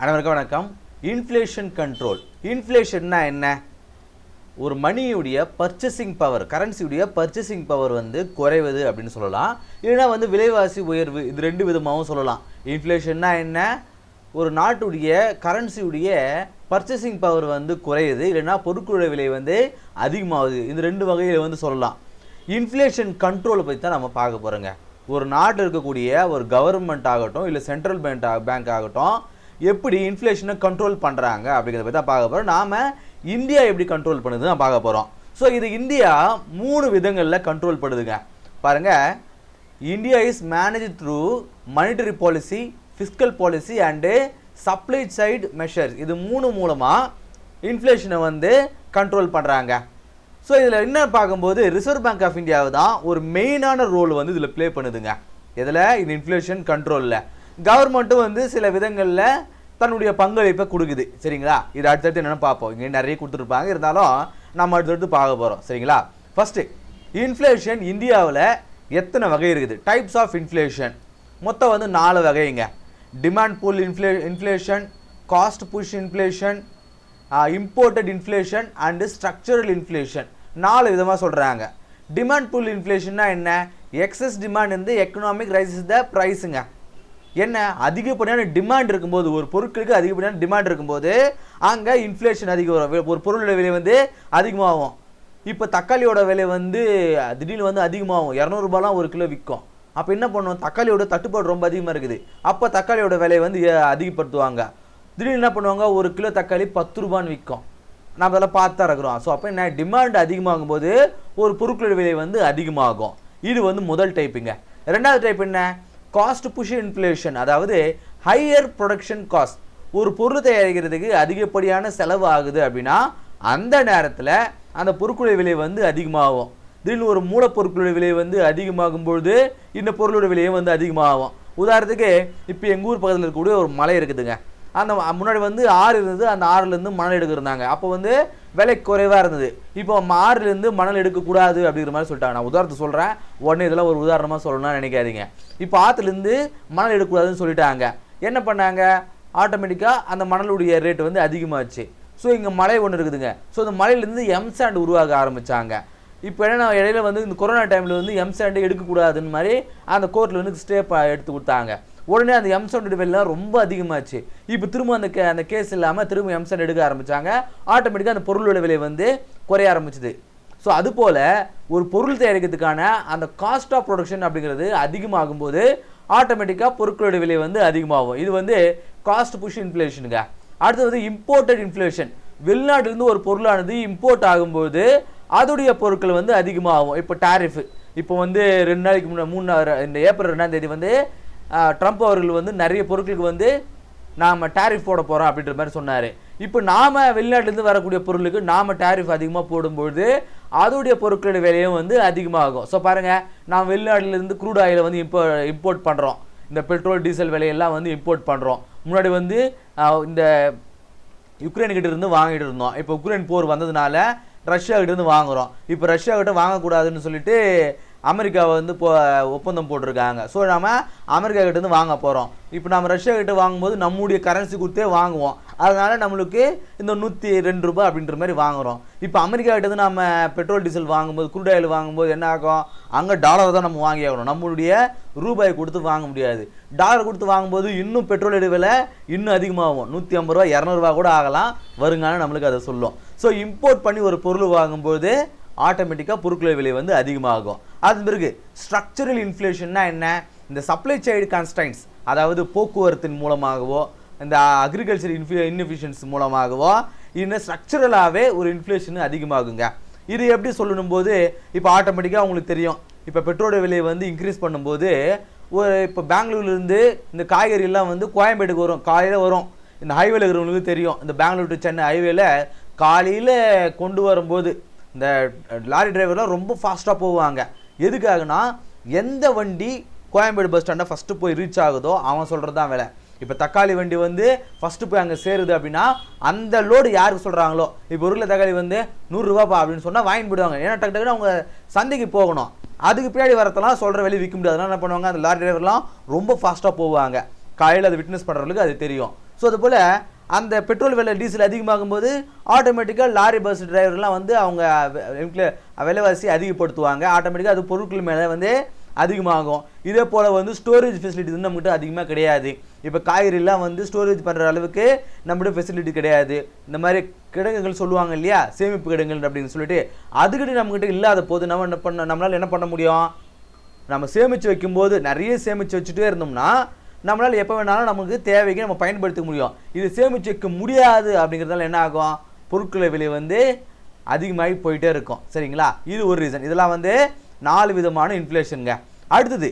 அனைவருக்கும் வணக்கம். Inflation control இன்ஃப்ளேஷன்னா என்ன? ஒரு மணியுடைய பர்ச்சேசிங் பவர் கரன்சியுடைய பர்ச்சேசிங் பவர் வந்து குறைவது அப்படின்னு சொல்லலாம். இல்லைன்னா வந்து விலைவாசி உயர்வு இது ரெண்டு விதமாகவும் சொல்லலாம். இன்ஃப்ளேஷன்னா என்ன? ஒரு நாட்டுடைய கரன்சியுடைய பர்ச்சேசிங் பவர் வந்து குறையுது. இல்லைன்னா பொருட்களுடைய விலை வந்து அதிகமாகுது. இந்த ரெண்டு வகையில் வந்து சொல்லலாம். இன்ஃப்ளேஷன் கண்ட்ரோலை பற்றி தான் நம்ம பார்க்க போகிறோங்க ஒரு நாட்டில் இருக்கக்கூடிய ஒரு கவர்மெண்ட் ஆகட்டும் இல்லை சென்ட்ரல் பேங்க் பேங்க் ஆகட்டும் எப்படி இன்ஃப்ளேஷனை கண்ட்ரோல் பண்ணுறாங்க அப்படிங்கிறத பற்றி தான் பார்க்க போகிறோம் நாம் இந்தியா எப்படி கண்ட்ரோல் பண்ணுது தான் பார்க்க போகிறோம் ஸோ இது இந்தியா மூணு விதங்களில் கண்ட்ரோல் பண்ணுதுங்க பாருங்கள் India is manage through monetary policy fiscal policy and supply side measures இது மூணு மூலமாக இன்ஃப்ளேஷனை வந்து கண்ட்ரோல் பண்ணுறாங்க ஸோ இதில் என்ன பார்க்கும்போது ரிசர்வ் பேங்க் ஆஃப் இந்தியாவை தான் ஒரு மெயினான ரோல் வந்து இதில் ப்ளே பண்ணுதுங்க. இதில் இந்த இன்ஃப்ளேஷன் கண்ட்ரோலில் கவர்மெண்ட்டும் வந்து சில விதங்களில் தன்னுடைய பங்களிப்பை கொடுக்குது. சரிங்களா? இது அடுத்தடுத்து என்னென்னு பார்ப்போம். இங்கே நிறைய கொடுத்துருப்பாங்க. இருந்தாலும் நம்ம அடுத்தடுத்து பார்க்க போகிறோம் சரிங்களா? ஃபஸ்ட்டு இன்ஃப்ளேஷன் இந்தியாவில் எத்தனை வகை இருக்குது? டைப்ஸ் ஆஃப் இன்ஃப்ளேஷன் மொத்தம் வந்து நாலு வகைங்க. Demand pull inflation inflation cost push inflation imported inflation and structural inflation நாலு விதமாக சொல்கிறாங்க டிமாண்ட் புல் இன்ஃப்ளேஷன்னா என்ன? எக்ஸஸ் டிமாண்ட் வந்து எக்கனாமிக் ரைசஸ் த ப்ரைஸுங்க என்ன? அதிகப்படியான டிமாண்ட் இருக்கும்போது ஒரு பொருட்களுக்கு அதிகப்படியான டிமாண்ட் இருக்கும்போது அங்கே இன்ஃப்ளேஷன் அதிகம் வரும். ஒரு பொருளோட விலை வந்து அதிகமாகும். இப்போ தக்காளியோட விலை வந்து திடீர்னு வந்து அதிகமாகும். இரநூறுபாலாம் ஒரு கிலோ விற்கும். அப்போ என்ன பண்ணுவோம் தக்காளியோட தட்டுப்பாடு ரொம்ப அதிகமாக இருக்குது. அப்போ தக்காளியோட விலையை வந்து அதிகப்படுத்துவாங்க. திடீர்னு என்ன பண்ணுவாங்க? ஒரு கிலோ தக்காளி பத்து ரூபான்னு விற்கும். நம்ம அதெல்லாம் பார்த்து தான் இருக்கிறோம். ஸோ அப்போ என்ன? டிமாண்ட் அதிகமாகும் போது ஒரு பொருட்களோட விலை வந்து அதிகமாகும். இது வந்து முதல் டைப்புங்க ரெண்டாவது டைப் என்ன? காஸ்ட் புஷ் இன்ஃப்ளேஷன் அதாவது ஹையர் ப்ரொடக்ஷன் காஸ்ட் ஒரு பொருள் தயாரிக்கிறதுக்கு அதிகப்படியான செலவு ஆகுது அப்படின்னா அந்த நேரத்தில் அந்த பொருட்களுடைய விலை வந்து அதிகமாகும். திடீர்னு ஒரு மூலப்பொருட்களுடைய விலை வந்து அதிகமாகும் பொழுது இந்த பொருளோட விலையும் வந்து அதிகமாகும். உதாரணத்துக்கு இப்போ எங்கள் ஊர் பக்கத்தில் இருக்கக்கூடிய ஒரு மலை இருக்குதுங்க. அந்த முன்னாடி வந்து ஆறு இருந்தது அந்த ஆறுலேருந்து மணல் எடுக்கிருந்தாங்க அப்போ வந்து விலை குறைவாக இருந்தது. இப்போ ஆறுலேருந்து மணல் எடுக்கக்கூடாது அப்படிங்கிற மாதிரி சொல்லிட்டாங்க. நான் உதாரணத்தை சொல்கிறேன் உடனே இதெல்லாம் ஒரு உதாரணமாக சொல்லணும்னு நினைக்காதீங்க. இப்போ ஆற்றுலேருந்து மணல் எடுக்கக்கூடாதுன்னு சொல்லிட்டாங்க. என்ன பண்ணாங்க? ஆட்டோமேட்டிக்காக அந்த மணலுடைய ரேட் வந்து அதிகமாச்சு. ஸோ இங்கே மலை ஒன்று இருக்குதுங்க. ஸோ இந்த மலையிலேருந்து எம்சாண்ட் உருவாக ஆரம்பித்தாங்க இப்போ என்ன இடையில வந்து இந்த கொரோனா டைமில் வந்து எம்சாண்டு எடுக்கக்கூடாதுன்னு மாதிரி அந்த கோர்ட்டில் வந்து ஸ்டே எடுத்து கொடுத்தாங்க. உடனே அந்த எம்சாண்ட் விலைலாம் ரொம்ப அதிகமாச்சு. இப்போ திரும்ப அந்த கே அந்த கேஸ் இல்லாமல் திரும்ப எம்சாண்ட் எடுக்க ஆரம்பித்தாங்க ஆட்டோமேட்டிக்காக அந்த பொருளோட விலை வந்து குறைய ஆரம்பிச்சுது. ஸோ அதுபோல் ஒரு பொருள் தயாரிக்கிறதுக்கான அந்த காஸ்ட் ஆஃப் ப்ரொடக்ஷன் அப்படிங்கிறது அதிகமாகும் போது ஆட்டோமேட்டிக்காக பொருட்களோட விலை வந்து அதிகமாகும். இது வந்து காஸ்ட் புஷ் இன்ஃப்ளேஷனுங்க அடுத்து வந்து இம்போர்ட்டட் இன்ஃப்ளேஷன் வெளிநாட்டிலிருந்து ஒரு பொருளானது இம்போர்ட் ஆகும்போது அதோடைய பொருட்கள் வந்து அதிகமாகும். இப்போ டாரிஃப் இப்போ வந்து ரெண்டு நாளைக்கு முன்னாடி மூணு இந்த ஏப்ரல் ரெண்டாம் தேதி வந்து ட்ரம்ப் அவர்கள் வந்து நிறைய பொருட்களுக்கு வந்து நாம் டேரிஃப் போட போகிறோம் அப்படின்ற மாதிரி சொன்னார். இப்போ நாம் வெளிநாட்டிலேருந்து வரக்கூடிய பொருளுக்கு நாம் டேரிஃப் அதிகமாக போடும்பொழுது அதோடைய பொருட்களுடைய விலையும் வந்து அதிகமாகும். ஸோ பாருங்கள் நாம் வெளிநாட்டிலேருந்து க்ரூட் ஆயிலை வந்து இம்போ இம்போர்ட் பண்ணுறோம் இந்த பெட்ரோல் டீசல் விலையெல்லாம் வந்து இம்போர்ட் பண்ணுறோம் முன்னாடி வந்து இந்த யுக்ரைன்கிட்ட இருந்து வாங்கிட்டு இருந்தோம். இப்போ உக்ரைன் போர் வந்ததுனால ரஷ்யா கிட்ட இருந்து வாங்குறோம். இப்போ ரஷ்யாக்கிட்ட வாங்கக்கூடாதுன்னு சொல்லிட்டு அமெரிக்காவை வந்து இப்போ ஒப்பந்தம் போட்டிருக்காங்க. ஸோ நம்ம அமெரிக்கா கிட்டேருந்து வாங்க போகிறோம் இப்போ நம்ம ரஷ்யா கிட்ட வாங்கும்போது நம்முடைய கரன்சி கொடுத்தே வாங்குவோம். அதனால் நம்மளுக்கு இந்த நூற்றி ரெண்டு ரூபாய் அப்படின்ற மாதிரி வாங்குறோம். இப்போ அமெரிக்கா கிட்டேருந்து நம்ம பெட்ரோல் டீசல் வாங்கும்போது குரூட் ஆயில் வாங்கும்போது என்ன ஆகும்? அங்கே டாலர் தான் நம்ம வாங்கி ஆகணும். நம்மளுடைய ரூபாய் கொடுத்து வாங்க முடியாது. டாலர் கொடுத்து வாங்கும்போது இன்னும் பெட்ரோல் விலை இன்னும் அதிகமாகும். நூற்றி ஐம்பது ரூபா இரநூறுவா கூட ஆகலாம். வருங்காலம் நம்மளுக்கு அதை சொல்லும். ஸோ இம்போர்ட் பண்ணி ஒரு பொருள் வாங்கும்போது ஆட்டோமேட்டிக்காக பொருட்கள் விலை வந்து அதிகமாகும். அது பிறகு ஸ்ட்ரக்சரல் இன்ஃப்ளேஷன்னா என்ன? இந்த சப்ளை சைடு கான்ஸ்டன்ஸ் அதாவது போக்குவரத்தின் மூலமாகவோ இந்த அக்ரிகல்ச்சர் இன்ஃபி இன்எஃபிஷியன்ஸ் மூலமாகவோ இன்னும் ஸ்ட்ரக்சரலாகவே ஒரு இன்ஃப்ளேஷன் அதிகமாகுங்க. இது எப்படி சொல்லணும் போது இப்போ ஆட்டோமேட்டிக்காக உங்களுக்கு தெரியும். இப்போ பெட்ரோல் விலையை வந்து இன்க்ரீஸ் பண்ணும்போது ஒரு இப்போ பெங்களூர்லேருந்து இந்த காய்கறிலாம் வந்து கோயம்பேட்டுக்கு வரும். காலையில் வரும். இந்த ஹைவேல இருக்கிறவங்களுக்கு தெரியும். இந்த பெங்களூர் டு சென்னை ஹைவேல காலையில் கொண்டு வரும்போது இந்த லாரி டிரைவர்லாம் ரொம்ப ஃபாஸ்ட்டாக போவாங்க. எதுக்காகனா எந்த வண்டி கோயம்பேடு பஸ் ஸ்டாண்டை ஃபஸ்ட்டு போய் ரீச் ஆகுதோ அவன் சொல்கிறது தான் வேலை. இப்போ தக்காளி வண்டி வந்து ஃபஸ்ட்டு போய் அங்கே சேருது அப்படின்னா அந்த லோடு யாருக்கு சொல்கிறாங்களோ இப்போ ஒரு கிலோ தக்காளி வந்து நூறுரூவாப்பா அப்படின்னு சொன்னால் வாங்கி போயிடுவாங்க. ஏன்னா டக்கு டக்குன்னு அவங்க சந்தைக்கு போகணும். அதுக்கு பின்னாடி வரத்தெல்லாம் சொல்கிற வெளியே விற்க முடியாது. அதனால என்ன பண்ணுவாங்க? அந்த லாரி டிரைவர்லாம் ரொம்ப ஃபாஸ்ட்டாக போவாங்க. காலையில் அதை விட்னஸ் பண்ணுறவங்களுக்கு அது தெரியும். ஸோ அதுபோல் அந்த பெட்ரோல் விலை டீசல் அதிகமாகும் போது ஆட்டோமேட்டிக்காக லாரி பஸ் டிரைவர்லாம் வந்து அவங்க விலைவாசி அதிகப்படுத்துவாங்க. ஆட்டோமேட்டிக்காக அது பொருட்கள் மேலே வந்து அதிகமாகும். இதே போல் வந்து ஸ்டோரேஜ் ஃபெசிலிட்டி வந்து நம்மகிட்ட அதிகமாக கிடையாது. இப்போ காய்கறிலாம் வந்து ஸ்டோரேஜ் பண்ணுற அளவுக்கு நம்மகிட்ட ஃபெசிலிட்டி கிடையாது. இந்த மாதிரி கிடங்குகள் சொல்லுவாங்க இல்லையா? சேமிப்பு கிடங்குகள் அப்படின்னு சொல்லிட்டு அதுக்கிட்ட நம்மகிட்ட இல்லாத போது நம்ம என்ன பண்ண நம்மளால் என்ன பண்ண முடியும்? நம்ம சேமித்து வைக்கும்போது நிறைய சேமித்து வச்சுட்டே இருந்தோம்னா நம்மளால் எப்போ வேணாலும் நமக்கு தேவைக்கு நம்ம பயன்படுத்த முடியும். இது சேமித்து வைக்க முடியாது அப்படிங்கிறதால என்ன ஆகும்? பொருட்களை விலை வந்து அதிகமாகி போயிட்டே இருக்கும். சரிங்களா? இது ஒரு ரீசன் இதெல்லாம் வந்து நாலு விதமான இன்ஃப்ளேஷனுங்க அடுத்தது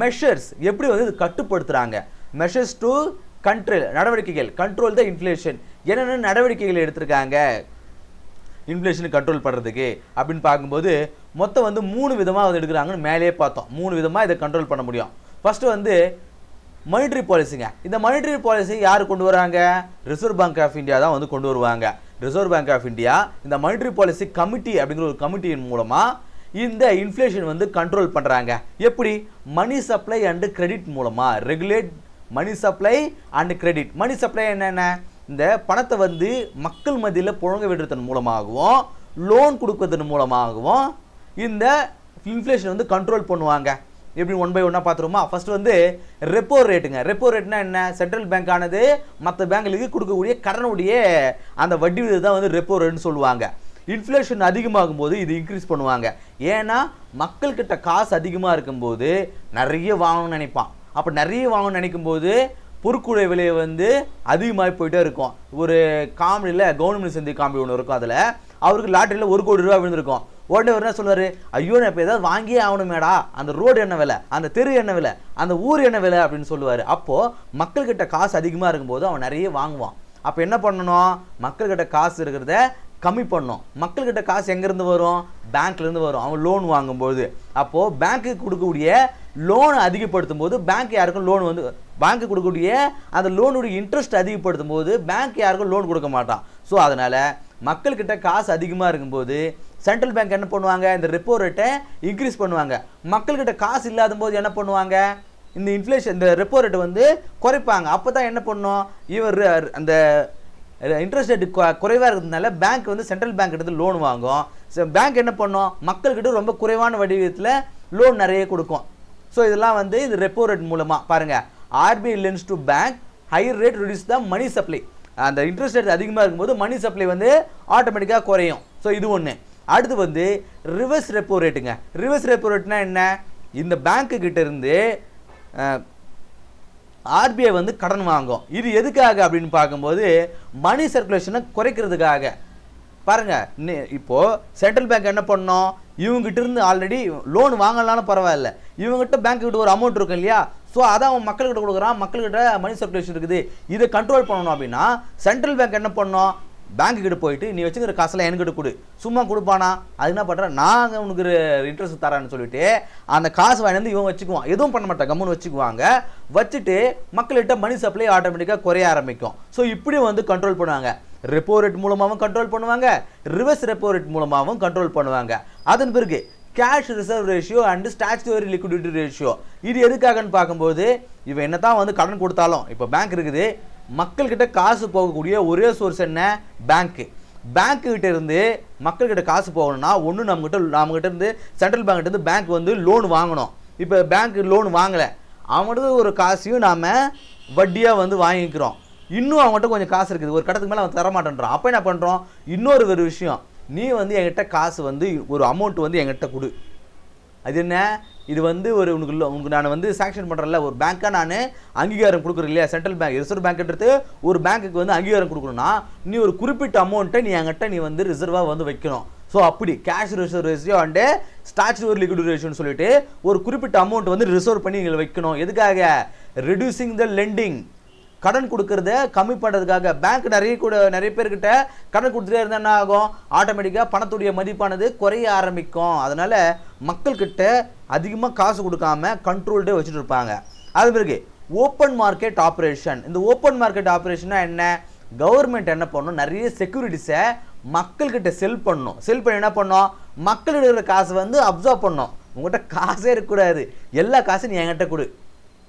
மெஷர்ஸ் எப்படி வந்து இது கட்டுப்படுத்துகிறாங்க மெஷர்ஸ் டு கண்ட்ரோல் நடவடிக்கைகள். கண்ட்ரோல் த இன்ஃப்ளேஷன் என்னென்ன நடவடிக்கைகள் எடுத்திருக்காங்க? இன்ஃப்ளேஷனை கண்ட்ரோல் பண்ணுறதுக்கு அப்படின்னு பார்க்கும்போது மொத்தம் வந்து மூணு விதமாக வந்து எடுக்கிறாங்கன்னு மேலேயே பார்த்தோம். மூணு விதமாக இதை கண்ட்ரோல் பண்ண முடியும். ஃபஸ்ட்டு வந்து மானிட்ரி பாலிசிங்க இந்த மானிட்ரி பாலிசி யார் கொண்டு வராங்க? ரிசர்வ் பேங்க் ஆஃப் இந்தியா தான் வந்து கொண்டு வருவாங்க. ரிசர்வ் பேங்க் ஆஃப் இந்தியா இந்த மானிட்ரி பாலிசி கமிட்டி அப்படிங்கிற ஒரு கமிட்டியின் மூலமாக இந்த இன்ஃப்ளேஷன் வந்து கண்ட்ரோல் பண்ணுறாங்க எப்படி? மணி சப்ளை அண்டு கிரெடிட் மூலமாக regulate money supply and credit money supply என்னென்ன? இந்த பணத்தை வந்து மக்கள் மத்தியில் புழங்க விடுறதன் மூலமாகவும் லோன் கொடுக்கறதன் மூலமாகவும் இந்த இன்ஃப்ளேஷன் வந்து கண்ட்ரோல் பண்ணுவாங்க. எப்படி ஒன் பை ஒன்னாக பார்த்துருமா ஃபர்ஸ்ட் வந்து ரெப்போ ரேட்டுங்க ரெப்போ ரேட்னா என்ன? சென்ட்ரல் பேங்க் ஆனது மற்ற பேங்க்களுக்கு கொடுக்கக்கூடிய கடனுடைய அந்த வட்டி விகிதம் தான் வந்து ரெப்போ ரேட்னு சொல்லுவாங்க. இன்ஃப்ளேஷன் அதிகமாகும் போது இது இன்க்ரீஸ் பண்ணுவாங்க. ஏன்னா மக்கள்கிட்ட காசு அதிகமாக இருக்கும்போது நிறைய வாங்கணும்னு நினைப்பான். அப்போ நிறைய வாங்கணும்னு நினைக்கும் போது பொருட்களுடைய விலையை வந்து அதிகமாகி போயிட்டே இருக்கும். ஒரு காமெடியில் கவர்மெண்ட் செஞ்சு காமெடி ஒன்று இருக்கும் அதில். அவருக்கு லாட்டரியில் ஒரு கோடி ரூபா விழுந்திருக்கும். உடனே அவர் என்ன சொல்லுவார்? ஐயோ நான் இப்போ ஏதாவது வாங்கியே ஆகணுமேடா. அந்த ரோடு என்ன விலை? அந்த தெரு என்ன விலை? அந்த ஊர் என்ன விலை? அப்படின்னு சொல்லுவார். அப்போது மக்கள்கிட்ட காசு அதிகமாக இருக்கும்போது அவன் நிறைய வாங்குவான். அப்போ என்ன பண்ணணும்? மக்கள்கிட்ட காசு இருக்கிறத கம்மி பண்ணும் மக்கள்கிட்ட காசு எங்கேருந்து வரும்? பேங்க்லேருந்து வரும். அவன் லோன் வாங்கும்போது. அப்போது பேங்க்குக்கு கொடுக்கக்கூடிய லோனை அதிகப்படுத்தும் போது பேங்க் யாருக்கும் லோன் வந்து பேங்க்கு கொடுக்கக்கூடிய அந்த லோனுடைய இன்ட்ரெஸ்ட் அதிகப்படுத்தும் போது பேங்க் யாருக்கும் லோன் கொடுக்க மாட்டான். ஸோ அதனால் மக்கள்கிட்ட காசு அதிகமாக இருக்கும்போது சென்ட்ரல் பேங்க் என்ன பண்ணுவாங்க? இந்த ரெப்போ ரேட்டை இன்க்ரீஸ் பண்ணுவாங்க. மக்கள்கிட்ட காசு இல்லாத போது என்ன பண்ணுவாங்க? இந்த இன்ஃப்ளேஷன் இந்த ரெப்போ ரேட்டை வந்து குறைப்பாங்க. அப்போ தான் என்ன பண்ணும்? இவர் அந்த இன்ட்ரெஸ்ட் ரேட் குறைவாக இருக்கிறதுனால பேங்க் வந்து சென்ட்ரல் பேங்க் எடுத்து லோன் வாங்கும். பேங்க் என்ன பண்ணும்? மக்கள்கிட்ட ரொம்ப குறைவான வடிவத்தில் லோன் நிறைய கொடுக்கும். ஸோ இதெல்லாம் வந்து இந்த ரெப்போ ரேட் மூலமாக பாருங்கள் RBI lends to bank higher rate reduce the money supply அந்த இன்ட்ரெஸ்ட் ரேட் அதிகமாக இருக்கும்போது மணி சப்ளை வந்து ஆட்டோமேட்டிக்காக குறையும். ஸோ இது ஒன்று அடுத்து வந்து ரிவர்ஸ் ரெப்போ ரேட்டுங்க ரிவர்ஸ் ரெப்போ ரேட்னா என்ன? இந்த பேங்க்கு கிட்டேருந்து ஆர்பிஐ வந்து கடன் வாங்கும். இது எதுக்காக அப்படின்னு பார்க்கும்போது மணி சர்க்குலேஷனை குறைக்கிறதுக்காக. பாருங்கள் இப்போது சென்ட்ரல் பேங்க் என்ன பண்ணோம்? இவங்ககிட்ட இருந்து ஆல்ரெடி லோன் வாங்கலாம்னு பரவாயில்ல. இவங்ககிட்ட பேங்க் கிட்ட ஒரு அமௌண்ட் இருக்கும் இல்லையா? ஸோ அதை அவன் மக்கள்கிட்ட கொடுக்குறான். மக்கள்கிட்ட மணி சர்க்குலேஷன் இருக்குது. இதை கண்ட்ரோல் பண்ணணும் அப்படின்னா சென்ட்ரல் பேங்க் என்ன பண்ணோம்? பேங்க்குக்கிட்ட கிட்ட போயிட்டு நீ வச்சுக்கிற காசெல்லாம் என்கிட்ட கொடு. சும்மா கொடுப்பானா? அது என்ன பண்ணுறேன் நாங்கள் உனக்கு இன்ட்ரெஸ்ட் தரான்னு சொல்லிட்டு அந்த காசு வாங்கி வந்து இவன் வச்சுக்குவான். எதுவும் பண்ண மாட்டான். கம்முன்னு வச்சுக்குவாங்க. வச்சுட்டு மக்கள்கிட்ட மணி சப்ளை ஆட்டோமேட்டிக்காக குறைய ஆரம்பிக்கும். ஸோ இப்படி வந்து கண்ட்ரோல் பண்ணுவாங்க. ரெப்போ ரேட் மூலமாகவும் கண்ட்ரோல் பண்ணுவாங்க. ரிவர்ஸ் ரெப்போ ரேட் மூலமாகவும் கண்ட்ரோல் பண்ணுவாங்க. அதன் பிறகு cash reserve ratio and statutory liquidity ratio இது எதுக்காகன்னு பார்க்கும்போது இவன் என்ன தான் வந்து கடன் கொடுத்தாலும் இப்போ பேங்க் இருக்குது. மக்கள்கிட்ட காசு போகக்கூடிய ஒரே சோர்ஸ் என்ன? பேங்க்கு பேங்க் கிட்ட இருந்து மக்கள்கிட்ட காசு போகணும்னா ஒன்று நம்மகிட்ட நம்மகிட்ட இருந்து சென்ட்ரல் பேங்க்கிட்ட இருந்து பேங்க் வந்து லோன் வாங்கணும். இப்போ பேங்க் லோன் வாங்கலை. அவங்கள்ட்ட ஒரு காசையும் நாம் வட்டியாக வந்து வாங்கிக்கிறோம். இன்னும் அவங்ககிட்ட கொஞ்சம் காசு இருக்குது. ஒரு கடத்துக்கு மேலே அவன் தர மாட்டேன்றான் அப்போ என்ன பண்ணுறோம் இன்னொரு ஒரு விஷயம். நீ வந்து என்கிட்ட காசு வந்து ஒரு அமௌண்ட் வந்து என்கிட்ட கொடு. அது என்ன? இது வந்து ஒரு உனக்கு இல்லை உனக்கு நான் வந்து சாங்ஷன் பண்ணுறேன்ல ஒரு பேங்க்காக நான் அங்கீகாரம் கொடுக்குறேன் இல்லையா? சென்ட்ரல் பேங்க் ரிசர்வ் பேங்க்ன்றது ஒரு பேங்க்குக்கு வந்து அங்கீகாரம் கொடுக்கணும்னா நீ ஒரு குறிப்பிட்ட அமௌண்ட்டை நீ என்கிட்ட நீ வந்து ரிசர்வாக வந்து வைக்கணும். ஸோ அப்படி cash reserve ratio and statutory liquid ரேஷியோன்னு சொல்லிட்டு ஒரு குறிப்பிட்ட அமௌண்ட் வந்து ரிசர்வ் பண்ணி நீங்கள் வைக்கணும். எதுக்காக? ரெடியூசிங் த லெண்டிங் கடன் கொடுக்கறத கம்மி பண்ணுறதுக்காக பேங்க் நிறைய கூட நிறைய பேர்கிட்ட கடன் கொடுத்துட்டே இருந்தால் என்ன ஆகும்? ஆட்டோமேட்டிக்காக பணத்துடைய மதிப்பானது குறைய ஆரம்பிக்கும். அதனால் மக்கள்கிட்ட அதிகமாக காசு கொடுக்காம கண்ட்ரோல்டே வச்சுட்டு இருப்பாங்க. அது பிறகு ஓப்பன் மார்க்கெட் ஆப்ரேஷன் இந்த ஓப்பன் மார்க்கெட் ஆப்ரேஷன்னா என்ன? கவர்மெண்ட் என்ன பண்ணணும் நிறைய செக்யூரிட்டிஸை மக்கள்கிட்ட செல் பண்ணும். செல் பண்ணி என்ன பண்ணும்? மக்கள்கிட்ட இருக்கிற காசை வந்து அப்சர்வ் பண்ணும். உங்கள்கிட்ட காசே இருக்கக்கூடாது. எல்லா காசும் நீ என்கிட்ட கொடு.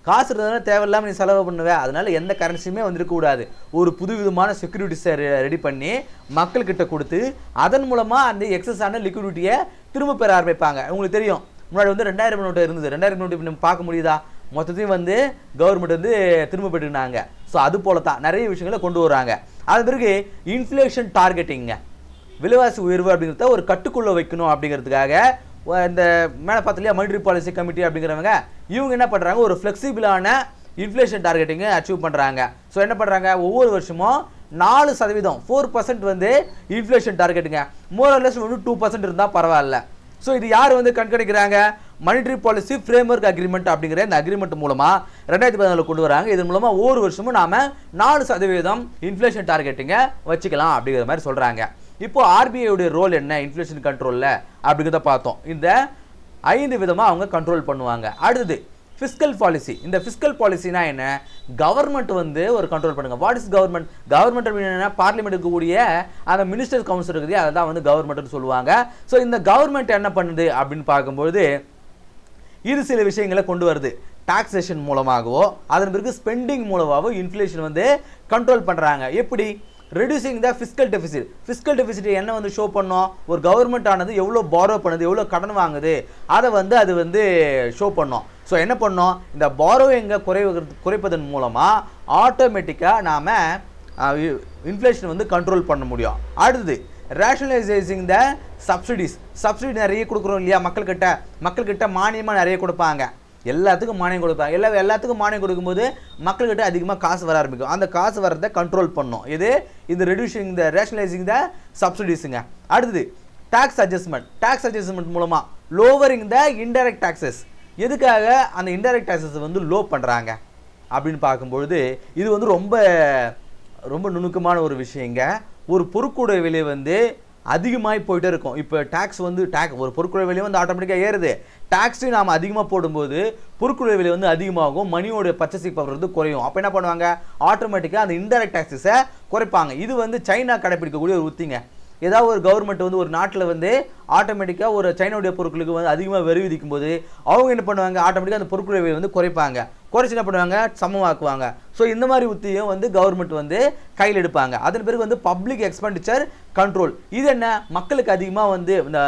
காசு இருந்ததுனா தேவையில்லாமல் நீ செலவு பண்ணுவேன் அதனால் எந்த கரன்சியுமே வந்துருக்கக்கூடாது ஒரு புது விதமான செக்யூரிட்டிஸை ரெடி பண்ணி மக்கள்கிட்ட கொடுத்து அதன் மூலமாக அந்த எக்ஸஸ் ஆன லிக்விடிட்டியை திரும்ப பெற ஆரம்பிப்பாங்க. உங்களுக்கு தெரியும். முன்னாடி வந்து ரெண்டாயிரம் நோட்டு இருந்தது. ரெண்டாயிரம் நோட்டு நம்ம பார்க்க முடியுதா? மொத்தத்தையும் வந்து கவர்மெண்ட் வந்து திரும்ப பெற்றுனாங்க ஸோ அது போல தான் நிறைய விஷயங்களை கொண்டு வராங்க. அது பிறகு இன்ஃப்ளேஷன் டார்கெட்டிங்க விலைவாசி உயர்வு அப்படிங்கிறத ஒரு கட்டுக்குள்ளே வைக்கணும் அப்படிங்கிறதுக்காக இந்த மேலே பார்த்துலையா மனிட்ரி பாலிசி கமிட்டி அப்படிங்கிறவங்க இவங்க என்ன பண்ணுறாங்க ஒரு ஃப்ளெக்சிபிளான இன்ஃப்ளேஷன் டார்கெட்டிங்கை அச்சீவ் பண்ணுறாங்க ஸோ என்ன பண்ணுறாங்க ஒவ்வொரு வருஷமும் நாலு சதவீதம் ஃபோர் பர்சன்ட் வந்து இன்ஃப்ளேஷன் டார்கெட்டுங்க மோரலஸ் வந்து டூ பர்சன்ட் இருந்தால் பரவாயில்ல. ஸோ இது யார் வந்து கண்காணிக்கிறாங்க? Monetary policy framework agreement அப்படிங்கிற இந்த அக்ரிமெண்ட் மூலமாக ரெண்டாயிரத்தி பதினாலு கொண்டு வராங்க. இதன் மூலமாக ஒவ்வொரு வருஷமும் நாம நாலு சதவீதம் இன்ஃப்ளேஷன் டார்கெட்டுங்க வச்சுக்கலாம் அப்படிங்கிற மாதிரி சொல்கிறாங்க இப்போ ஆர்பிஐயுடைய ரோல் என்ன? இன்ஃப்ளேஷன் கண்ட்ரோலில் அப்படிங்கிறத பார்த்தோம். இந்த ஐந்து விதமாக அவங்க கண்ட்ரோல் பண்ணுவாங்க. அடுத்தது ஃபிஸ்கல் பாலிசி இந்த ஃபிஸ்கல் பாலிசினா என்ன? கவர்மெண்ட் வந்து ஒரு கண்ட்ரோல் பண்ணுங்க. வாட் இஸ் கவர்மெண்ட் கவர்மெண்ட் அப்படின்னா பார்லிமெண்ட் இருக்கக்கூடிய அந்த மினிஸ்டர் கவுன்சில் இருக்குது. அதை தான் வந்து கவர்மெண்ட்னு சொல்லுவாங்க. ஸோ இந்த கவர்மெண்ட் என்ன பண்ணுது அப்படின்னு பார்க்கும்போது இது சில விஷயங்களை கொண்டு வருது. டாக்ஸேஷன் மூலமாகவோ அதன் பிறகு ஸ்பெண்டிங் மூலமாகவோ இன்ஃப்ளேஷன் வந்து கண்ட்ரோல் பண்ணுறாங்க எப்படி? Reducing the fiscal deficit fiscal deficit என்ன வந்து ஷோ பண்ணோம்? ஒரு கவர்மெண்ட் ஆனது எவ்வளோ பாரோ பண்ணுது எவ்வளோ கடன் வாங்குது? அதை வந்து அது வந்து ஷோ பண்ணோம். ஸோ என்ன பண்ணோம்? இந்த பாரோவிங்கை குறைவு குறைப்பதன் மூலமாக ஆட்டோமேட்டிக்காக நாம் இன்ஃப்ளேஷன் வந்து கண்ட்ரோல் பண்ண முடியும். அடுத்தது ரேஷனலைசேசிங் த சப்சிடிஸ் சப்சிடி நிறைய கொடுக்குறோம் இல்லையா மக்கள்கிட்ட? மக்கள்கிட்ட மானியமாக நிறைய கொடுப்பாங்க. எல்லாத்துக்கும் மானியம் கொடுப்பாங்க எல்லா எல்லாத்துக்கும் மானியம் கொடுக்கும்போது மக்கள்கிட்ட அதிகமாக காசு வர ஆரம்பிக்கும். அந்த காசு வர்றதை கண்ட்ரோல் பண்ணும். இது இந்த ரெடியூசிங் த ரேஷனலைசிங் த சப்சிடிஸுங்க அடுத்தது டேக்ஸ் அட்ஜஸ்ட்மெண்ட் டேக்ஸ் அட்ஜஸ்ட்மெண்ட் மூலமாக லோவரிங் த இன்டைரக்ட் டேக்ஸஸ் எதுக்காக அந்த இன்டைரக்ட் டேக்ஸஸ் வந்து லோ பண்ணுறாங்க அப்படின்னு பார்க்கும்பொழுது இது வந்து ரொம்ப ரொம்ப நுணுக்கமான ஒரு விஷயங்க. ஒரு பொருட்கூட விலை வந்து அதிகமாகி போயிட்டே இருக்கும். இப்போ டேக்ஸ் வந்து டேக் ஒரு பொருட்களுடைய விலை வந்து ஆட்டோமேட்டிக்காக ஏறுது. டேக்ஸையும் நாம் அதிகமாக போடும்போது பொருட்களுடைய விலை வந்து அதிகமாகும் மணியோட பர்ச்சேசிங் பவர் வந்து குறையும். அப்போ என்ன பண்ணுவாங்க? ஆட்டோமேட்டிக்காக அந்த இன்டெரக்ட் டேக்ஸஸை குறைப்பாங்க. இது வந்து சைனா கடைப்பிடிக்கக்கூடிய ஒரு உத்திங்க. ஏதாவது ஒரு கவர்மெண்ட் வந்து ஒரு நாட்டில் வந்து ஆட்டோமேட்டிக்காக ஒரு சைனாவுடைய பொருட்களுக்கு வந்து அதிகமாக வரி விதிக்கும் போது அவங்க என்ன பண்ணுவாங்க? ஆட்டோமேட்டிக்காக அந்த பொருட்களை விலை வந்து குறைப்பாங்க. குறைச்சி என்ன பண்ணுவாங்க சமமாக்குவாங்க. ஸோ இந்த மாதிரி உத்தியும் வந்து கவர்மெண்ட் வந்து கையில் எடுப்பாங்க. அதன் பிறகு வந்து பப்ளிக் எக்ஸ்பெண்டிச்சர் கண்ட்ரோல் இது என்ன? மக்களுக்கு அதிகமாக வந்து இந்த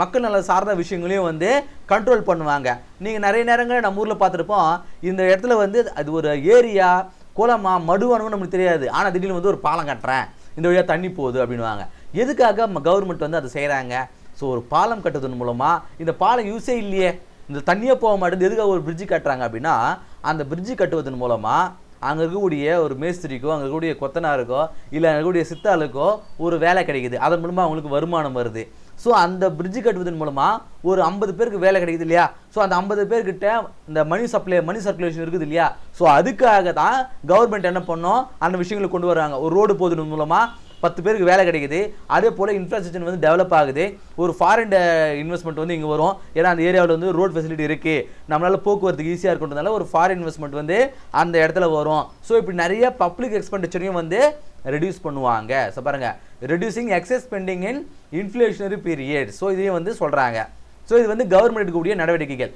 மக்கள் நல சார்ந்த விஷயங்களையும் வந்து கண்ட்ரோல் பண்ணுவாங்க. நீங்கள் நிறைய நேரங்களில் நம்ம ஊரில் பார்த்துருப்போம். இந்த இடத்துல வந்து அது ஒரு ஏரியா குளமா மடுவானு நமக்கு தெரியாது. ஆனால் திடீர்னு வந்து ஒரு பாலம் கட்டுறேன். இந்த வழியாக தண்ணி போகுது அப்படின்வாங்க எதுக்காக கவர்மெண்ட் வந்து அதை செய்கிறாங்க ஸோ ஒரு பாலம் கட்டுறதன் மூலமாக இந்த பாலம் யூஸே இல்லையே. இந்த தண்ணியே போக மாட்டேங்குது. எதுக்காக ஒரு பிரிட்ஜு கட்டுறாங்க அப்படின்னா அந்த பிரிட்ஜு கட்டுவதன் மூலமாக அங்கே இருக்கக்கூடிய ஒரு மேஸ்திரிக்கோ அங்கே இருக்கக்கூடிய கொத்தனாருக்கோ இல்லை அங்கே இருக்கக்கூடிய சித்தாளுக்கோ ஒரு வேலை கிடைக்குது. அதன் மூலமாக அவங்களுக்கு வருமானம் வருது. ஸோ அந்த பிரிட்ஜு கட்டுவதன் மூலமாக ஒரு ஐம்பது பேருக்கு வேலை கிடைக்குது இல்லையா? ஸோ அந்த ஐம்பது பேர்கிட்ட இந்த மணி சப்ளை மணி சர்க்குலேஷன் இருக்குது இல்லையா? ஸோ அதுக்காக தான் கவர்மெண்ட் என்ன பண்ணோம்? அந்த விஷயங்களை கொண்டு வராங்க ஒரு ரோடு போதுன் மூலமாக பத்து பேருக்கு வேலை கிடைக்குது. அதே போல் இன்ஃப்ராஸ்ட்ரக்சர் வந்து டெவலப் ஆகுது. ஒரு ஃபாரின் இன்வெஸ்ட்மெண்ட் uh, வந்து இங்கே வரும். ஏன்னா அந்த ஏரியாவில் வந்து ரோட் ஃபெசிலிட்டி இருக்குது நம்மளால் போக்குவரத்துக்கு ஈஸியாக இருக்கிறதுனால ஒரு ஃபாரின் இன்வெஸ்ட்மெண்ட் வந்து அந்த இடத்துல வரும். ஸோ இப்படி நிறைய பப்ளிக் எக்ஸ்பெண்டிச்சரையும் வந்து ரெடியூஸ் பண்ணுவாங்க. ஸோ பாருங்கள் reducing excess spending in inflationary period so இதையும் வந்து சொல்கிறாங்க ஸோ இது வந்து கவர்மெண்ட் எடுக்கக்கூடிய நடவடிக்கைகள்.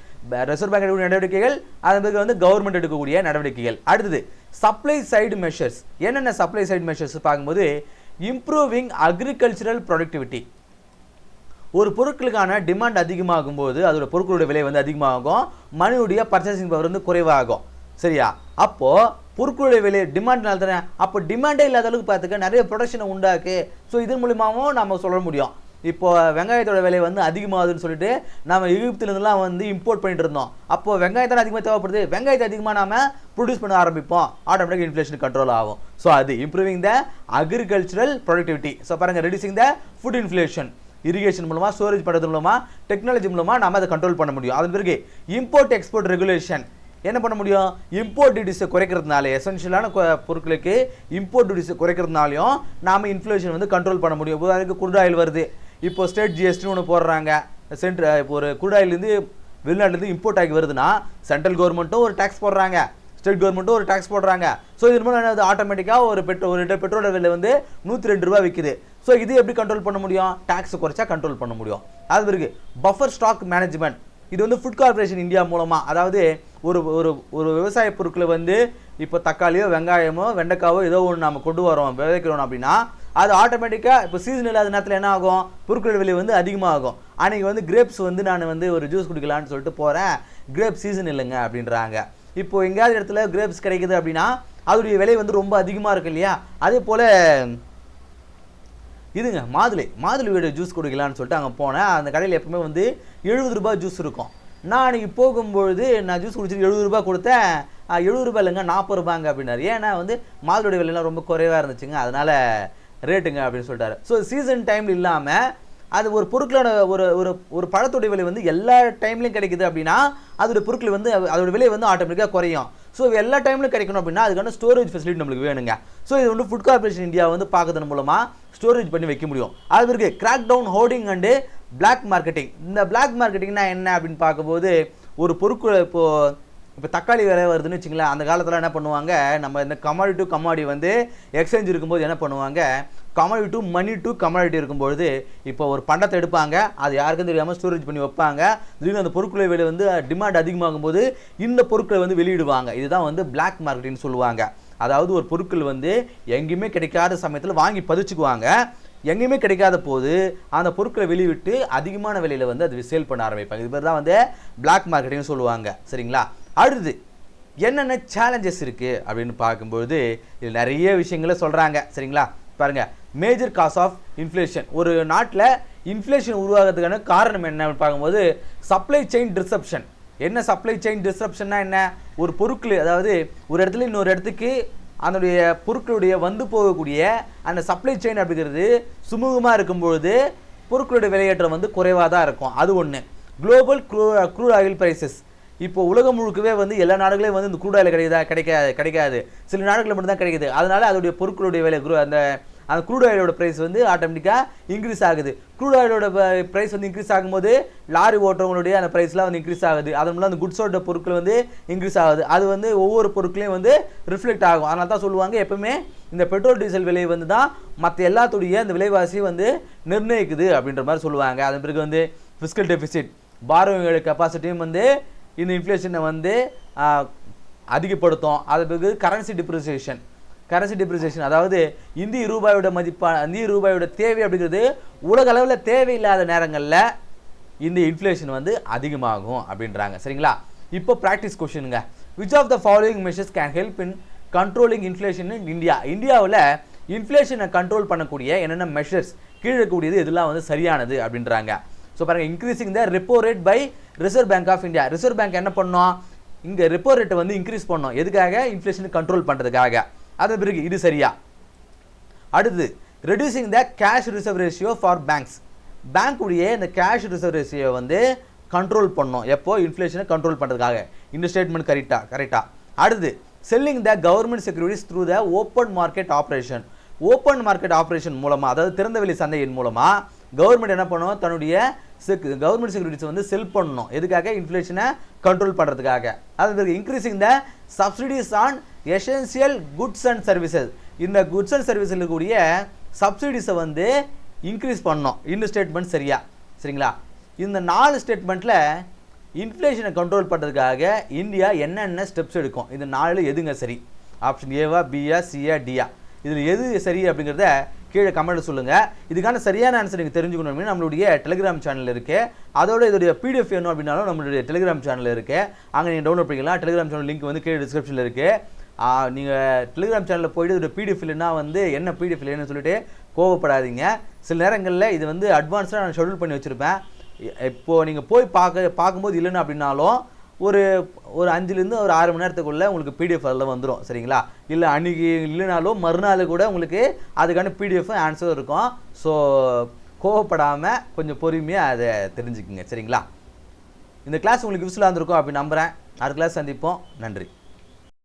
ரிசர்வ் பேங்க் எடுக்கக்கூடிய நடவடிக்கைகள் அதன் வந்து கவர்மெண்ட் எடுக்கக்கூடிய நடவடிக்கைகள். அடுத்தது சப்ளை சைடு மெஷர்ஸ் என்னென்ன சப்ளை சைடு மெஷர்ஸ் பார்க்கும்போது இம்ப்ரூவிங் அக்ரிகல்ச்சரல் ப்ரொடக்டிவிட்டி ஒரு பொருட்களுக்கான டிமாண்ட் அதிகமாகும் போது அதோட பொருட்களோட விலை வந்து அதிகமாகும். மணியுடைய பர்ச்சேசிங் பவர் வந்து குறைவாகும். சரியா? அப்போது பொருட்களுடைய விலை டிமாண்ட்னால தானே அப்போ டிமாண்டே இல்லாத அளவுக்கு பார்த்துக்க நிறைய ப்ரொடக்ஷனை உண்டாக்கு. ஸோ இதன் மூலியமாகவும் நம்ம சொல்ல முடியும். இப்போது வெங்காயத்தோட விலை வந்து அதிகமாகுதுன்னு சொல்லிட்டு நம்ம எகிப்துலேருந்துலாம் வந்து இம்போர்ட் பண்ணிட்டு இருந்தோம். அப்போ வெங்காயத்தான அதிகமாக தேவைப்படுது. வெங்காயத்தை அதிகமாக நாம் ப்ரொடியூஸ் பண்ண ஆரம்பிப்போம். ஆட்டோமேட்டிக் இன்ஃப்ளேஷன் கண்ட்ரோல் ஆகும். ஸோ அது improving the agricultural productivity so பாருங்கள் reducing the food inflation irrigation மூலமாக ஸ்டோரேஜ் பண்ணுறது மூலமாக டெக்னாலஜி மூலமாக நம்ம அதை கண்ட்ரோல் பண்ண முடியும். அதன் பிறகு இம்போர்ட் எக்ஸ்போர்ட் ரெகுலேஷன் என்ன பண்ண முடியும்? இம்போர்ட் டியூட்டிஸை குறைக்கிறதுனால எசென்ஷியலான பொருட்களுக்கு இம்போர்ட் டியூட்டிஸை குறைக்கிறதுனாலையும் நாம் இன்ஃப்ளேஷன் வந்து கண்ட்ரோல் பண்ண முடியும். உதாரணத்துக்கு குருடாயில் வருது. இப்போ ஸ்டேட் ஜிஎஸ்டின்னு ஒன்று போடுறாங்க. சென்ட்ரு இப்போ ஒரு குடாயிலேருந்து வெளிநாட்டிலேருந்து இம்போர்ட் ஆகி வருதுன்னா சென்ட்ரல் கவர்மெண்ட்டும் ஒரு டேக்ஸ் போடுறாங்க. ஸ்டேட் கவர்மெண்ட்டும் ஒரு டேக்ஸ் போடுறாங்க. ஸோ இது மூலம் என்னது ஆட்டோமேட்டிக்காக ஒரு பெட்ரோ ஒரு லிட்டர் பெட்ரோல் விலை வந்து நூற்றி ரெண்டு ரூபா விற்குது ஸோ இது எப்படி கண்ட்ரோல் பண்ண முடியும்? டேக்ஸ் குறைச்சா கண்ட்ரோல் பண்ண முடியும். அது பிறகு பஃபர் ஸ்டாக் மேனேஜ்மெண்ட் இது வந்து ஃபுட் கார்ப்பரேஷன் இந்தியா மூலமாக அதாவது ஒரு ஒரு ஒரு விவசாய பொருட்களை வந்து இப்போ தக்காளியோ வெங்காயமோ வெண்டைக்காவோ ஏதோ ஒன்று நம்ம கொண்டு வரோம் விதைக்கிறோம் அப்படின்னா அது ஆட்டோமேட்டிக்காக இப்போ சீசன் இல்லாத நேரத்தில் என்ன ஆகும்? பொருட்கள் விலை வந்து அதிகமாகும். அன்றைக்கி வந்து கிரேப்ஸ் வந்து நான் வந்து ஒரு ஜூஸ் குடிக்கலான்னு சொல்லிட்டு போகிறேன் கிரேப் சீசன் இல்லைங்க அப்படின்றாங்க. இப்போ எங்கேயாவது இடத்துல கிரேப்ஸ் கிடைக்குது அப்படின்னா அதோடைய விலை வந்து ரொம்ப அதிகமாக இருக்கு இல்லையா? அதே போல் இதுங்க மாதுளை. மாதுளை வீடு ஜூஸ் குடிக்கலான்னு சொல்லிட்டு அங்கே போனேன். அந்த கடையில் எப்பவுமே வந்து எழுபது ரூபாய் ஜூஸ் இருக்கும். நான் அன்றைக்கி போகும்பொழுது நான் ஜூஸ் குடிச்சிட்டு எழுபது ரூபாய் கொடுத்தேன். எழுபது ரூபாய் இல்லைங்க நாற்பது ரூபாங்க அப்படின்னாரு. ஏன்னா வந்து மாதுளையோட விலைலாம் ரொம்ப குறைவாக இருந்துச்சுங்க. அதனால் ரேட்டுங்க அப்படின்னு சொல்லிட்டாரு. ஸோ சீசன் டைமில் இல்லாமல் அது ஒரு பொருட்களோட ஒரு ஒரு ஒரு பழத்துடைய விலை வந்து எல்லா டைம்லையும் கிடைக்குது அப்படின்னா அதோட பொருட்கள் வந்து அதோட விலை வந்து ஆட்டோமேட்டிக்காக குறையும். ஸோ எல்லா டைம்லையும் கிடைக்கணும் அப்படின்னா அதுக்கான ஸ்டோரேஜ் ஃபெசிலிட்டி நம்மளுக்கு வேணுங்க. ஸோ இது வந்து ஃபுட் கார்பரேஷன் இந்தியா வந்து பார்க்கறதன் மூலமாக ஸ்டோரேஜ் பண்ணி வைக்க முடியும். அது பிறகு crack down hoarding and black marketing இந்த பிளாக் மார்க்கெட்டிங்னா என்ன அப்படின்னு பார்க்கும்போது ஒரு பொருட்களை இப்போது இப்போ தக்காளி விலை வருதுன்னு வச்சுங்களேன் அந்த காலத்தில் என்ன பண்ணுவாங்க? நம்ம இந்த கமாடி டு கமாடி வந்து எக்ஸ்சேஞ்ச் இருக்கும்போது என்ன பண்ணுவாங்க? Commodity to money to commodity இருக்கும்பொழுது இப்போ ஒரு பண்டத்தை எடுப்பாங்க அது யாருக்கும் தெரியாமல் ஸ்டோரேஜ் பண்ணி வைப்பாங்க. திடீர்னு அந்த பொருட்களை விலை வந்து டிமாண்ட் அதிகமாகும் போது இந்த பொருட்களை வந்து வெளியிடுவாங்க. இதுதான் வந்து பிளாக் மார்க்கெட்டிங்னு சொல்லுவாங்க. அதாவது ஒரு பொருட்கள் வந்து எங்கேயுமே கிடைக்காத சமயத்தில் வாங்கி பதிச்சுக்குவாங்க. எங்கேயுமே கிடைக்காத போது அந்த பொருட்களை வெளியிட்டு அதிகமான விலையில் வந்து அது சேல் பண்ண ஆரம்பிப்பாங்க. இது பேர் தான் வந்து பிளாக் மார்க்கெட்டிங்னு சொல்லுவாங்க. சரிங்களா? அடுத்து என்னென்ன சேலஞ்சஸ் இருக்குது அப்படின்னு பார்க்கும்பொழுது இது நிறைய விஷயங்களை சொல்கிறாங்க சரிங்களா? பாருங்கள் மேஜர் காஸ் ஆஃப் இன்ஃப்ளேஷன் ஒரு நாட்டில் இன்ஃப்ளேஷன் உருவாகிறதுக்கான காரணம் என்னன்னு பார்க்கும்போது சப்ளை செயின் டிஸ்ரப்ஷன் என்ன சப்ளை செயின் டிஸ்ரப்ஷன்னா என்ன? ஒரு பொருட்கள் அதாவது ஒரு இடத்துல இன்னொரு இடத்துக்கு அதனுடைய பொருட்களுடைய வந்து போகக்கூடிய அந்த சப்ளை செயின் அப்படிங்கிறது சுமூகமாக இருக்கும்பொழுது பொருட்களுடைய விலையேற்றம் வந்து குறைவாக தான் இருக்கும். அது ஒன்று global crude crude oil prices இப்போ உலகம் முழுக்கவே வந்து எல்லா நாடுகளையும் வந்து இந்த குரூட் ஆயில் கிடைக்குதா? கிடைக்காது கிடைக்காது. சில நாடுகளில் மட்டும்தான் கிடைக்குது. அதனால அதோடைய பொருட்களுடைய விலை குரு அந்த அந்த குரூட் ஆயிலோட ப்ரைஸ் வந்து ஆட்டோமேட்டிக்காக இன்க்ரீஸ் ஆகுது. குரூட் ஆயிலோட ப்ரைஸ் வந்து இன்க்ரீஸ் ஆகும்போது லாரி ஓட்டுறவங்களுடைய அந்த ப்ரைஸ்லாம் வந்து இன்க்ரீஸ் ஆகுது. அதன் மூலம் அந்த குட்ஸோட பொருட்கள் வந்து இன்க்ரீஸ் ஆகுது. அது வந்து ஒவ்வொரு பொருட்களையும் வந்து ரிஃப்ளெக்ட் ஆகும். அதனால தான் சொல்லுவாங்க எப்பவுமே இந்த பெட்ரோல் டீசல் விலை வந்து தான் மற்ற எல்லாத்துடைய அந்த விலைவாசி வந்து நிர்ணயிக்குது அப்படின்ற மாதிரி சொல்லுவாங்க. அதன் பிறகு வந்து ஃபிஸ்கல் டெபிசிட் பாரோவிங்களோட கெப்பாசிட்டியும் வந்து இந்த இன்ஃப்ளேஷனை வந்து அதிகப்படுத்தும். அது பிறகு கரன்சி டிப்ரிசியேஷன் கரன்சி டிப்ரிசியேஷன் அதாவது இந்திய ரூபாயோட மதிப்பா இந்திய ரூபாயோட தேவை அப்படிங்கிறது உலக அளவில் தேவையில்லாத நேரங்களில் இந்த இன்ஃப்ளேஷன் வந்து அதிகமாகும் அப்படின்றாங்க. சரிங்களா? இப்போ practice கொஷினுங்க which of the following measures can help in controlling inflation in India இந்தியாவில் இன்ஃப்ளேஷனை கண்ட்ரோல் பண்ணக்கூடிய என்னென்ன மெஷர்ஸ் கீழே இருக்கக்கூடியது இதெல்லாம் வந்து சரியானது அப்படின்றாங்க. ஸோ பாருங்கள் increasing the repo rate by Reserve Bank of India Reserve Bank என்ன பண்ணோம்? இங்கே ரெப்போ ரேட்டை வந்து இன்க்ரீஸ் பண்ணோம். எதுக்காக? இன்ஃப்ளேஷனை கண்ட்ரோல் பண்ணுறதுக்காக அது பிறகு இது சரியா? அடுத்து reducing the cash reserve ratio for banks பேங்க்குடைய இந்த கேஷ் ரிசர்வ் ரேஷியோ வந்து கண்ட்ரோல் பண்ணோம். எப்போ? இன்ஃப்ளேஷனை கண்ட்ரோல் பண்ணுறதுக்காக இந்த ஸ்டேட்மெண்ட் கரெக்டாக கரெக்டாக அடுத்து selling the government securities through the open market operation open market operation மூலமாக அதாவது திறந்தவெளி சந்தையின் மூலமாக கவர்மெண்ட் என்ன பண்ணும்? தன்னுடைய கவர்மெண்ட் செக்யூரிட்டிஸ் வந்து செல் பண்ணணும். எதுக்காக? இன்ஃப்ளேஷனை கண்ட்ரோல் பண்ணுறதுக்காக அது increasing the subsidies on essential goods and services இந்த குட்ஸ் அண்ட் சர்வீஸில் இருக்கக்கூடிய சப்சிடிஸை வந்து இன்க்ரீஸ் பண்ணோம் இன்னும் ஸ்டேட்மெண்ட் சரியா? சரிங்களா? இந்த நாலு ஸ்டேட்மெண்ட்டில் இன்ஃப்ளேஷனை கண்ட்ரோல் பண்ணுறதுக்காக இந்தியா என்னென்ன ஸ்டெப்ஸ் எடுக்கும்? இந்த நாலு எதுங்க சரி? ஆப்ஷன் ஏவா பிஆ சிஆ டிஆ இதில் எது சரி அப்படிங்கிறத கீழே கமெண்ட் சொல்லுங்கள் இதுக்கான சரியான ஆன்சர் நீங்கள் தெரிஞ்சுக்கணும் அப்படின்னா நம்மளுடைய டெலிகிராம் சேனல் இருக்குது அதோட இதோடைய பிடிஎஃப் வேணும் அப்படின்னாலும் நம்மளுடைய டெலிகிராம் சேனல் இருக்குது அங்கே நீங்கள் டவுன்லோட் பண்ணிக்கலாம். டெலிகிராம் சேனல் லிங்க் வந்து கீழே டிஸ்கிரிப்ஷனில் இருக்குது நீங்கள் டெலிகிராம் சேனலில் போயிட்டு இதோட பிடிஎஃப் இல்லைன்னா வந்து என்ன பிடிஎஃப் இல்லைன்னு சொல்லிட்டு கோவப்படாதீங்க. சில நேரங்களில் இது வந்து அட்வான்ஸாக நான் ஷெடியூல் பண்ணி வச்சுருப்பேன். இப்போது நீங்கள் போய் பார்க்க பார்க்கும்போது இல்லைன்னு அப்படின்னாலும் ஒரு ஒரு அஞ்சுலேருந்து ஒரு ஆறு மணி நேரத்துக்குள்ளே உங்களுக்கு பிடிஎஃப் அதில் வந்துடும் சரிங்களா? இல்லை அன்றைக்கி இல்லைனாலும் மறுநாள் கூட உங்களுக்கு அதுக்கான பிடிஎஃப் ஆன்சர் இருக்கும். ஸோ கோவப்படாமல் கொஞ்சம் பொறுமையாக அதை தெரிஞ்சுக்குங்க சரிங்களா? இந்த கிளாஸ் உங்களுக்கு யூஸ்ஃபுல்லாக இருந்திருக்கும் அப்படி நம்புகிறேன் அடுத்த கிளாஸ் சந்திப்போம். நன்றி.